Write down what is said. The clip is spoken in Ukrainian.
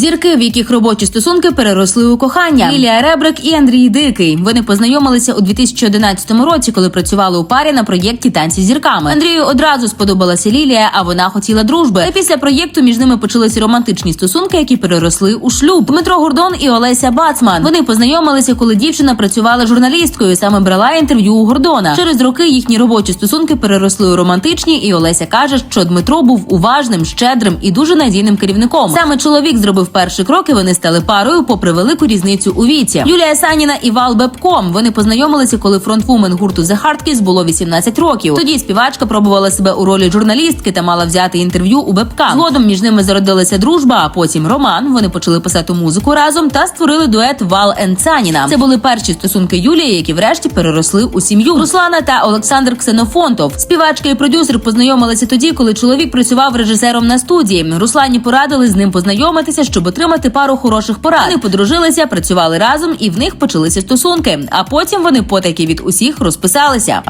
Зірки, в яких робочі стосунки переросли у кохання. Лілія Ребрик і Андрій Дикий. Вони познайомилися у 2011 році, коли працювали у парі на проєкті танці з зірками. Андрію одразу сподобалася Лілія, а вона хотіла дружби. Та після проєкту між ними почалися романтичні стосунки, які переросли у шлюб. Дмитро Гордон і Олеся Бацман. Вони познайомилися, коли дівчина працювала журналісткою. Саме брала інтерв'ю у Гордона. Через роки їхні робочі стосунки переросли у романтичні, і Олеся каже, що Дмитро був уважним, щедрим і дуже надійним керівником. Саме чоловік зробив перший крок, і вони стали парою, попри велику різницю у віці. Юлія Саніна і Вал Бебко. Вони познайомилися, коли фронтвумен гурту The Hardkiss було 18 років. Тоді співачка пробувала себе у ролі журналістки та мала взяти інтерв'ю у Бебка. Згодом між ними зародилася дружба, а потім роман. Вони почали писати музику разом та створили дует Вал Саніна. Це були перші стосунки Юлії, які врешті переросли у сім'ю. Руслана та Олександр Ксенофонтов. Співачка і продюсер познайомилися тоді, коли чоловік працював режисером на студії. Руслані порадили з ним познайомитися, щоб отримати пару хороших порад. Вони подружилися, працювали разом, і в них почалися стосунки. А потім вони потайки від усіх розписалися.